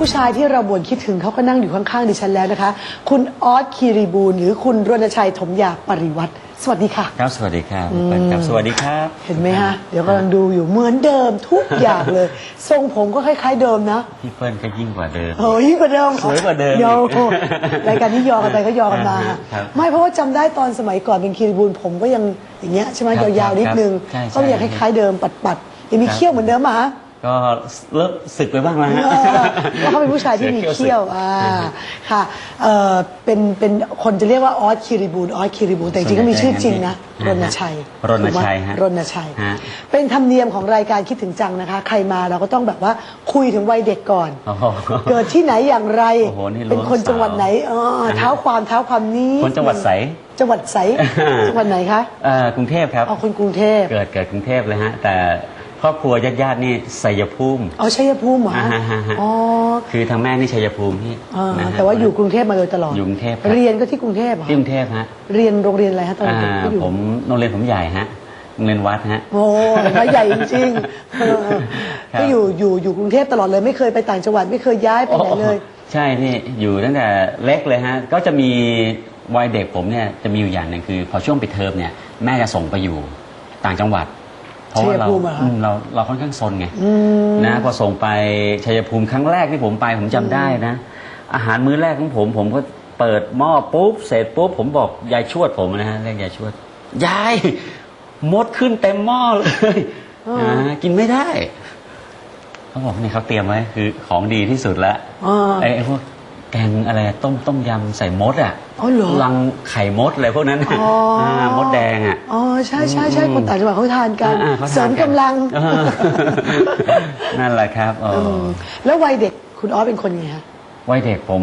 ผู้ชายที่เราบ่นคิดถึงเขาก็นั่งอยู่ข้างๆดิฉันแล้วนะคะ คุณออสคีรีบูลหรือคุณรณชัยถมยาปริวัติสวัสดีค่ะ ครับ สวัสดีครับเปิดครับสวัสดีครับ เห็นไหมฮะ เดี๋ยวกำลังดูอยู่เหมือนเดิมทุกอย่างเลย ทรงผมก็คล้ายๆเดิมนะพี่เปิ้ลก็ยิ่งกว่าเดิมโอ้ยยิ่งกว่าเดิมสวยกว่าเดิมโยอีกรายการที่ยอกันไปก็ยอกันมาครับไม่เพราะว่าจำได้ตอนสมัยก่อนเป็นคีรีบูลผมก็ยังอย่างเงี้ยใช่ไหมครับยาวๆนิดนึงใช่ใช่ก็ยังคล้ายๆเดิมปัดๆยังมีครับเขี้ยวเหมือนเดิมมาฮะ ก็เริ่มสึกไปบ้างแล้วฮะเออเพราะเขาเป็นผู้ชายที่มีเขี้ยวอ่าค่ะเออเป็นเป็นคนจะเรียกว่าออสคิริบูลออสคิริบูลแต่จริงๆก็มีชื่อจริงนะรอ่าณฮะชัยรณชัยฮะรณชัย ฮะ เป็นธรรมเนียมของรายการคิดถึงจังนะคะ ใครมาเราก็ต้องแบบว่าคุยถึงวัยเด็กก่อน โอ้โห เกิดที่ไหนอย่างไร โอ้โหนี่ล้วงเป็นคนจังหวัดไหนอ๋อเท้าความเท้าความนี้คนจังหวัดใส จังหวัดใส จังหวัดไหนคะเอ่อกรุงเทพครับ เอาคนกรุงเทพ เกิดเกิดกรุงเทพเลยฮะ แต่ ครอบครัวญาติๆนี่ชัยภูมิ เอาชัยภูมิเหรออ่าฮะฮะฮะ อ๋อคือทางแม่นี่ชัยภูมิที่อ่านะฮะ แต่ว่าอยู่กรุงเทพมาโดยตลอดอยู่กรุงเทพครับ เรียนก็ที่กรุงเทพเหรอที่กรุงเทพฮะเรียนโรงเรียนอะไรฮะตอนอ่าเด็กก็อยู่ผมโรงเรียนผมใหญ่ฮะโรงเรียนวัดฮะ โอ้มาใหญ่จริงๆเออครับ ก็อยู่อยู่อยู่กรุงเทพตลอดเลยไม่เคยไปต่างจังหวัดไม่เคยย้ายไปไหนเลยโอ้ใช่พี่อยู่ตั้งแต่เล็กเลยฮะ ก็จะมีวัยเด็กผมเนี่ยจะมีอยู่อย่างหนึ่งคือ พอช่วงปิดเทอมเนี่ยแม่จะส่งไปอยู่ต่างจังหวัด เพราะว่าเราชัยภูมิเหรอฮะอืมเราเราค่อนข้างซนไงนะพอส่งไปชัยภูมิครั้งแรกที่ผมไปผมจำได้นะ อาหารมื้อแรกของผมผมก็เปิดหม้อปุ๊บเสร็จปุ๊บผมบอกยายชวดผมนะฮะเรียกยายชวดยายมดขึ้นเต็มหม้อเลยนะกินไม่ได้เขาบอกนี่เขาเตรียมไว้คือของดีที่สุดแล้วอ่า ไอ้ไอ้พวก แกงอะไรต้มต้มยำใส่มดอะอ๋อเหรอ ลังไข่มดอะไรพวกนั้นอ๋ออ่ามดแดงอะ อ๋อใช่ใช่ใช่คนต่างจังหวัดเขาทานกันอ่าเขาทานเสริมกำลังเออนั่นแหละครับเอออมแล้ววัยเด็กคุณออสเป็นคนยังไงฮะวัยเด็กผม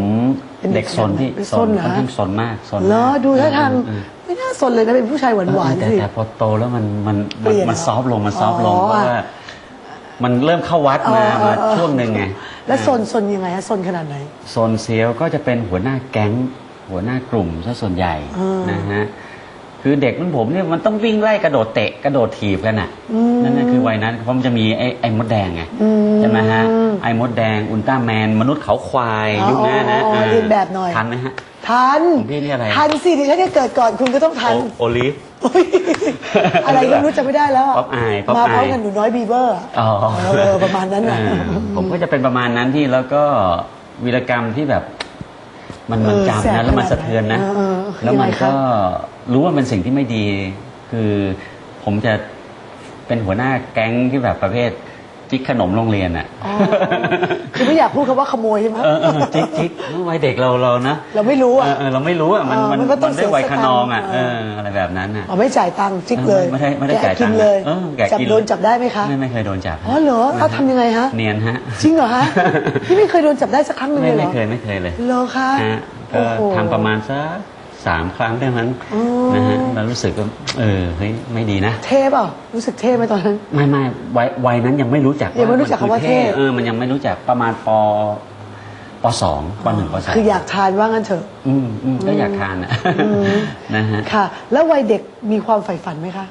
เป็นเด็เด็กกซนที่เป็นซซนนเหรอ ค่อนข้างซนมากซนมกเหรอดูท่าทางอืมไม่น่าสนเลยนะเป็นผู้ชายหวานหวานแต่สิ แต่พอโตแล้วมันมันเปลี่ยนมันเหรอซอฟต์ลงมันซอฟต์ลงอ๋อเพราะว่ามันเริ่มเข้าวัดมาเออเออมาเออช่วงหนึ่งไง แล้วซนซนยังไงฮะซนขนาดไหน โซนเซียวก็จะเป็นหัวหน้าแก๊ง หัวหน้ากลุ่มซะส่วนใหญ่อ่านนะฮะคือเด็กรุ่นผมเนี่ยมันต้องวิ่งไล่กระโดดเตะกระโดดถีบกันอะอืมนั่นน่ะคือวัยนั้นเพราะมันจะมีไอ้ไอ้มดแดงไงอืม ใช่ไหมฮะ ไอ้มดแดง อุลตร้าแมน มนุษย์เขาควายอ๋อยุคนั้นนะอ๋ออ่าเรียนแบบหน่อย ทันไหมฮะ ทันของพี่นี่อะไร ทันสิดิฉันจะเกิดก่อนคุณก็ต้องทัน โอโอลิฟโอ๊ยอะไรก็ไม่รู้จะไม่ได้แล้วะป๊อปอายป๊อปมาพร้อมอาย กันหนูน้อยบีเบอร์อะอ๋อเออประมาณนั้นน่ะเออผมก็จะเป็นประมาณนั้นที่แล้วก็วีรกรรมที่แบบ มันมันเออจำแสบนะแล้วมันขนาดสะเทือนนะไหนเออเออแล้วมันยังไงคะก็รู้ว่าเป็นสิ่งที่ไม่ดี คือผมจะเป็นหัวหน้าแก๊งที่แบบประเภท จิกขนมโรงเรียนอะอ๋อคือไม่อยากพูดคำว่าขโมยใช่ไหม เออเออจิกจิกวัยเด็กเราเรานะเราไม่รู้อะ เออเออเราไม่รู้อะมันเออมันมันก็ต้องมันได้วัยเสียสขตังค์นองอะเอเออออะไรแบบนั้นอะ อ๋อไม่จ่ายตังค์จิกเลยไม่ได้ไม่ได้แกะจ่ายกิตันงค์เลยเออแกะจับกิน โดนจับได้ไหมคะไม่ไม่เคยโดนจับอ๋อเหรอเอาทำยังไงฮะเนียนฮะ จริงเหรอฮะพี่ไม่เคยโดนจับได้สักครั้งหนึ่งไม่เลยเหรไม่อเคยไม่เคยเลยเหรอคะฮะโอ้ก็โหทำประมาณสัก สามครั้งได้มั้งอ๋อนะฮะแล้วรู้สึกว่าเออเฮ้ยไม่ดีนะ เท่เปล่ารู้สึกเท่ไหมตอนนั้น ไม่ไม่วัยวัยนั้นยังไม่รู้จักยังไม่รู้จักคำว่าเท่เออมันยังไม่รู้จักประมาณปปสองปหนึ่งปสองคืออยากทานว่างั้นเถอะ อืมอืมก็อยากทานนะนะฮะค่ะ แล้ววัยเด็กมีความใฝ่ฝันไหมคะ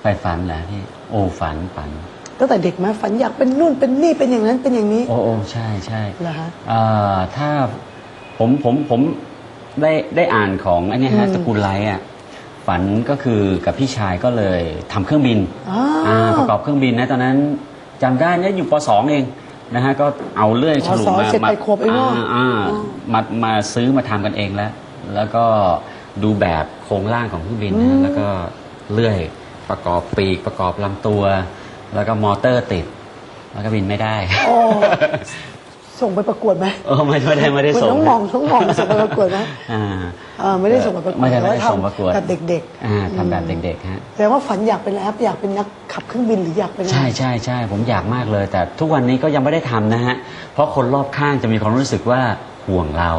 ไฟฝันเหรอพี่โอ้ฝันฝันตั้งแต่เด็กไหมฝันอยากเป็นนู่นเป็นนี่เป็นอย่างนั้นเป็นอย่างนี้ โอ้โอ้ใช่ใช่เหรอคะเอ่อถ้าผมผมผม ได้ได้อ่านของไอ้นี่ฮะอืมสกุลไลท์อะฝันก็คือกับพี่ชายก็เลยทำเครื่องบินอ๋ออ่าประกอบเครื่องบินนะตอนนั้นจำได้เนี่ยอยู่ปสองเองนะฮะก็เอาเลื่อยฉลุปสองมาเสร็จไปขวบเองเนอะอ่าอ่ามามาซื้อมาทำกันเองแล้ว แล้วก็ดูแบบโครงร่างของเครื่องบินนะแล้วก็เลื่อยประกอบปีกประกอบลำตัว แล้วก็มอเตอร์ติด แล้วก็บินไม่ได้ โอ้ ส่งไปประกวดไหมเออไม่ไม่ได้ไม่ได้คุณส่งน้องมองน้องมองส่งไปประกวดไหมอ่าเออไม่ได้ส่งไปประกวดไม่ได้ไม่ได้แต่ว่าส่งประกวดทำแบบเด็กอ่าทำแบบเด็กๆฮะๆแต่ว่าฝันอยากเป็นอะไรครับอยากเป็นนักขับเครื่องบินหรืออยากเป็นอะไรใช่ใช่ใช่ผมอยากมากเลย แต่ทุกวันนี้ก็ยังไม่ได้ทำนะฮะเพราะคนรอบข้างจะมีความรู้สึกว่าห่วงเรา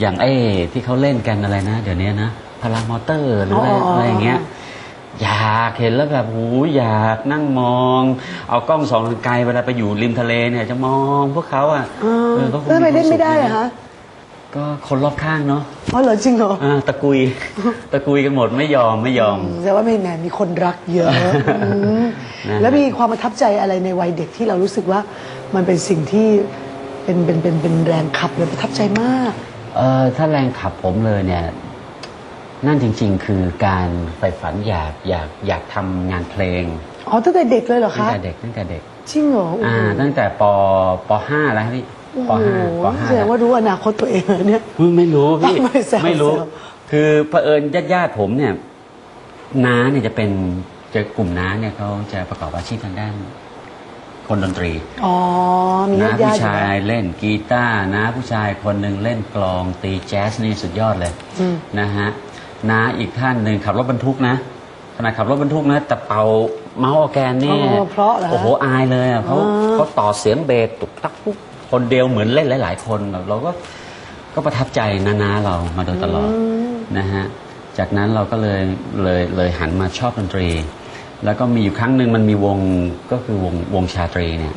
อย่างไอ้ที่เขาเล่นกันอะไรนะ เดี๋ยวนี้นะพลังมอเตอร์หรืออะไรอะไรอย่างเงี้ย อยากเห็นแล้วแบบหูอยากนั่งมอง เอากล้องส่องทางไกลเวลาไปอยู่ริมทะเลเนี่ย จะมองพวกเขาอะเออเออก็คงแล้วทำไมเล่นควาไม่ได้สุขอะคะก็คนรอบข้างเนาะอ๋อเหรอจริงเหรออ่าตะกุย ตะกุยกันหมดไม่ยอมไม่ยอมแต่ว่าไม่แหมมีคนรักเยอะอืมนะฮะแล้วมีความประทับใจอะไรในวัยเด็กที่เรารู้สึกว่ามันเป็นสิ่งที่เป็นเป็นเป็นเป็นแรงขับเลยประทับใจมาก เออถ้าแรงขับผมเลยเนี่ย นั่นจริง ๆ คือการใฝ่ฝันอยากอยากอยากทำงานเพลงอ๋อตั้งแต่เด็กเลยเหรอตั้งคะแต่เด็กตั้งแต่เด็กจริงเหรอโโหอ่าตั้งแต่ปปห้าแล้วครับพี่ปโอ้โหห้าปห้า แสดงว่ารู้อนาคตตัวเองเหรอเนี่ยเฮ้ยไม่รู้พี่ ไม่แซวไม่รู้ แซว คือเผอิญญาติญาติๆผมเนี่ยน้าเนี่ยจะเป็นจะกลุ่มน้าเนี่ยเขาจะประกอบอาชีพทางด้าน คนดนตรีอ๋อมีน้าญาติผู้ๆอยู่ชายแล้วเล่นกีตาร์น้าผู้ชายคนหนึ่งเล่นกลองตีแจ๊สนี่สุดยอดเลยอืมนะฮะ น้าอีกท่านหนึ่งขับรถบรรทุกนะขณะขับรถบรรทุกนะแต่เป่าเมาส์ออร์แกนนี่อ๋อเพราะเหรอฮะโอ้โหอายเลยอะเขาอ๋อ เขาต่อเสียงเบสตุกตักปุ๊บคนเดียวเหมือนเล่นหลาย ๆ คนแบบเราก็ก็ประทับใจน้าๆเรามาโดยตลอดนะฮะจากนั้นเราก็เลยเลยเลยหันมาชอบดนตรี แล้วก็มีอยู่ครั้งหนึ่งมันมีวงก็คือวงวงชาตรีเนี่ย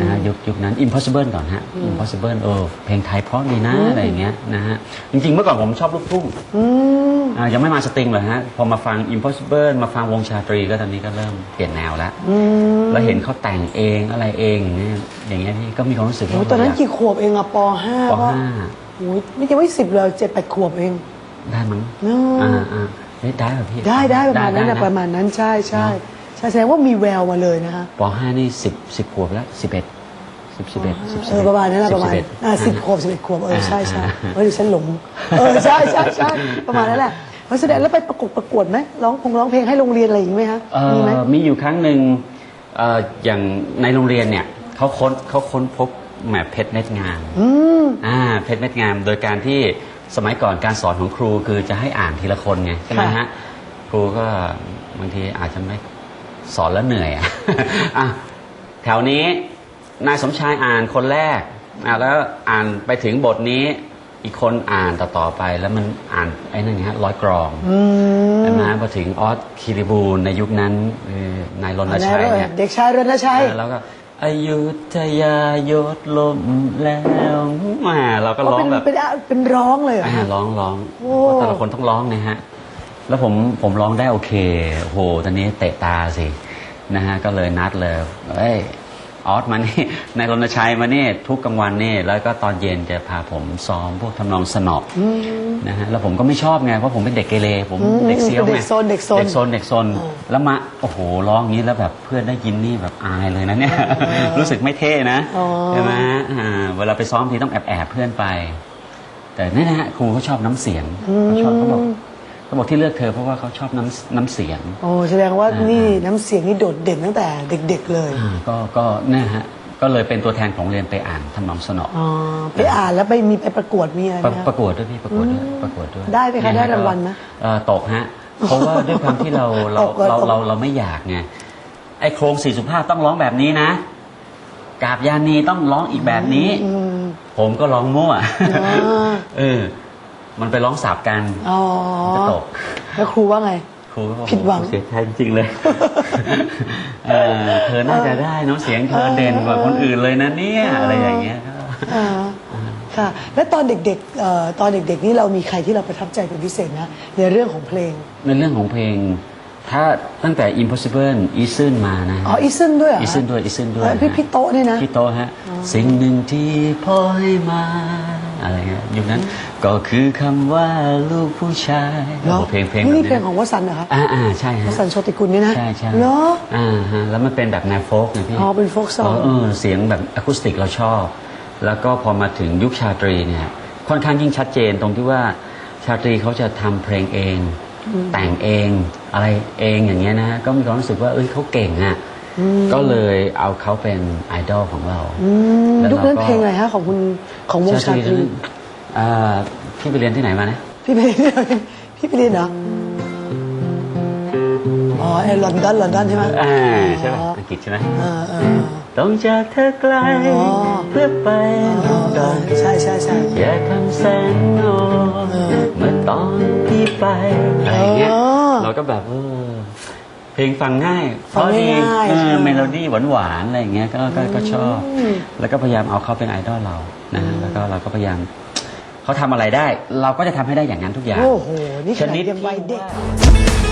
นะฮะยุคยุคนั้น Impossible ก่อนฮะ Impossible เออเพลงไทยเพราะดีนะอะไรอย่างเงี้ยนะฮะจริง ๆ เมื่อก่อนผมชอบลูกทุ่ง อืม อ่ายังไม่มาสตริงเลยฮะ พอมาฟัง Impossible มาฟังวงชาตรีก็ตอนนี้ก็เริ่มเปลี่ยนแนวแล้ว อืมแล้วเห็นเขาแต่งเองอะไรเองอย่างเงี้ยอย่างเงี้ยพี่ก็มีความรู้สึกโอ้ว่าตอนนั้นอยากี่ขวบเองอะปห้าปก็ห้าโอ้ยไม่ใช่ว่าสิบเลยเจ็ดแปดขวบเอง ได้มั้งอืม อ่าอ่าเฮ้ยได้เหรอพี่ได้ได้ประมาณนั้นได้นะประมาณนั้นใช่ใช่เนอะใช่แสดงว่ามีแววมาเลยนะคะปห้านี่สิบสิบขวบแล้วสิบเอ็ด สิบสิบเอ็ดสิบเออประมาณนั้นนะประมาณสิบเอ็ดอ่าสิบขวบสิบเอ็ดขวบเออใช่ใช่อ่าเออดิฉันหลงเออใช่ใช่ใช่ประมาณนั้นแหละเพราะแสดงแล้วไปประกวดประกวดไหมร้องพงร้องเพลงให้โรงเรียนอะไรอย่างนี้ไหมคะเอ่อมีไหมมีอยู่ครั้งหนึ่งเอ่ออย่างในโรงเรียนเนี่ยเขาค้นเขาค้นพบแหมเพชรเม็ดงามอืมอ่าเพชรเม็ดงาม โดยการที่สมัยก่อนการสอนของครูคือจะให้อ่านทีละคนไงใช่ไหมค่ะ ฮะครูก็บางทีอาจจะไม่สอนแล้วเหนื่อยอะอะแถวนี้ นายสมชายอ่านคนแรกอะแล้วอ่านไปถึงบทนี้ อีกคนอ่านต่อๆไป แล้วมันอ่านไอ้นั่นไงฮะร้อยกรองอืมใช่ไหมพอถึงออสคิริบูลในยุคนั้นเอ่อนายรณชัยเนี่ยเด็กชายรณชัยแล้วก็อายุทยายศลมแล้วแหมาเราก็ร้องเป็นแบบเป็นอะเป็นร้องเลยเหรออ่าคะร้องร้องโอ้เพราะแต่ละคนต้องร้องนะฮะ แล้วผมผมร้องได้โอเคโอ้โหตอนนี้เตะตาสินะฮะก็เลยนัดเลยเอ้ย ออสมานี่นายรณชัยมานี่ทุกกลางวันนี่แล้วก็ตอนเย็นจะพาผมซ้อมพวกทำนองสนอนะฮะแล้วผมก็ไม่ชอบไงเพราะผมเป็นเด็กเกเรผมอืมเด็กเซียวไงเด็กโซนเด็กโซนเด็กโซนเด็กโซนแล้วมาโอ้โหร้องอย่างนี้แล้วแบบเพื่อนได้ยินนี่แบบอายเลยนะเนี่ยรู้สึกไม่เท่นะอ๋อใช่ไหมอ่าเวลาไปซ้อมทีต้องแอบแอบๆเพื่อนไป แต่นี่นะฮะครูเขาชอบน้ำเสียงเขาชอบเขาบอก เขาบอกที่เลือกเธอเพราะว่าเขาชอบน้ำน้ำเสียง โอ้แสดงว่าอ่านี่นี่น้ำเสียงนี่โดดเด่นตั้งแต่เด็ก ๆเลยอ่าก็ก็เนี่ยฮะก็เลยเป็นตัวแทนของเรียนไปอ่านทำนองสนอ อ๋อไปอ่านแล้วไปมีไปประกวดมีอะไรไหปมระคะ ประกวดด้วยพี่ประกวดด้วยประกวดด้วยได้ไหมคะเนี่ยฮได้รางวัลไหมเอ่อตกฮะ เพราะว่าด้วยความที่เราเราตกเลยเราตก เราเราไม่อยากไงไอ้โครงสี่สุภาพต้องร้องแบบนี้นะกาบยานีต้องร้องอีกแบบนี้ อืม ผมก็ร้องมั่วอ๋อเออ มันไปร้องสับกันอ๋อมันก็ตกแล้วครูว่าไง ครูก็บอกผิดหวังเสียใจจริงๆเลยเออเธอน่าจะได้เน้องเสียงเธอเด่นกว่าคนอื่นเลยนะเนี่ยอะไรอย่างเงี้ยอ่าค่ะ แล้วตอนเด็กๆเอ่อตอนเด็กๆนี่เรามีใครที่เราประทับใจเป็นพิเศษนะในเรื่องของเพลง ในเรื่องของเพลง ถ้าตั้งแต่ Impossible อีซึนมานะอ๋ออีซึนด้วยเหรออีซึนด้วยอีซึนด้วยเอ้ยพี่พี่โต๊ะเนี่ยนะพี่โตะฮะ สิ่งหนึ่งที่พ่อให้มา อะไรเงี้ยยุคนั้นก็คือคำว่าลูกผู้ชายเหรอโอ้โหเพลงเพลงนี่แบบนี่เพลนี้งของวสันต์เหรอคะอ่าอ่าใช่วฮะสันต์โชติกุลเนี่ยนะใช่ใช่เหรอ อ่าฮะแล้วมันเป็นแบบแนวโฟกไงพี่อ๋อเป็นโฟกซอง เออเสียงแบบอะคูสติกเราชอบ แล้วก็พอมาถึงยุคชาตรีเนี่ยค่อนข้างยิ่งชัดเจนตรงที่ว่าชาตรีเขาจะทำเพลงเอง แต่งเองอะไรเองอย่างเงี้ยนะฮะก็มีความรู้สึกว่าเอ้ยเขาเก่งอะ ก็เลยเอาเขาเป็นไอดอลของเรา อืมแล้วยุคนั้นเราก็เพลงอะไรฮะของคุณของวงชาตรีอ่าพี่ไปเรียนที่ไหนมานะ พี่ไปเรียนพี่ไปเรียนเหรออ๋อไอ้ลอนดอนลอนดอนใช่ไหมอ่าใช่ไหมอังกฤษใช่ไหมเออเออ ต้องจากเธอไกล อ๋อ เพื่อไปเอลออนเอดออนใช่ใช่ใช่อย่าทำแสนโนเออเมื่อตอนที่ไปอะไรอย่างเงี้ยอ๋อเราก็แบบเออ เพลงฟังง่ายเพฟังราะดีง่ายๆเอใช่อไหมเมโลดี้หวานๆอะไรอย่างเงี้ยก็ก็ก็ชอบ อืม แล้วก็พยายามเอาเขาเป็นไอดอลเรานะแล้วก็เราก็พยายามเขาทำอะไรได้ เราก็จะทำให้ได้อย่างนั้นทุกอย่าง โอ้โห นี่ขนาดชนิดยังวัยเด็ก ที่ว่า